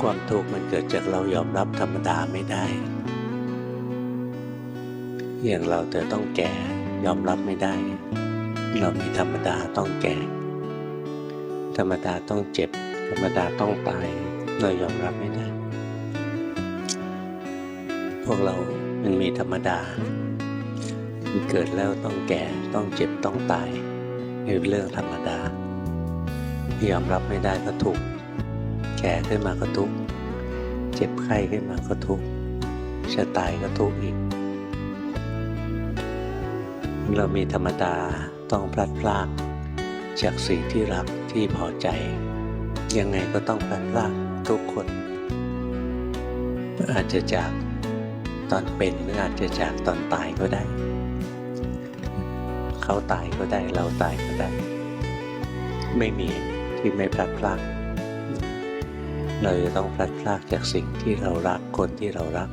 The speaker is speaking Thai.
ความทุกข์มันเกิดจากเรายอมรับธรรมดาไม่ได้ อย่างเราจะต้องแก่ยอมรับไม่ได้ เรามีธรรมดาต้องแก่ ธรรมดาต้องเจ็บ ธรรมดาต้องตาย เรายอมรับไม่ได้ พวกเรามันมีธรรมดาเกิดแล้วต้องแก่ต้องเจ็บต้องตายเป็นเรื่องธรรมดายอมรับไม่ได้ก็ทุก ก่ขึ้นมาก็ทุกข์ เจ็บไข้ขึ้นมาก็ทุกข์จะตายก็ทุกข์อีก เรามีธรรมดาต้องพลัดพราก จากสิ่งที่รักที่พอใจ ยังไงก็ต้องพลัดพรากทุกคน อาจจะจากตอนเป็นหรืออาจจะจากตอนตายก็ได้ เขาตายก็ได้เราตายก็ได้ ไม่มีที่ไม่พลัดพราก เราจะต้องพลัดพรากจากสิ่งที่เรารักคนที่เรารัก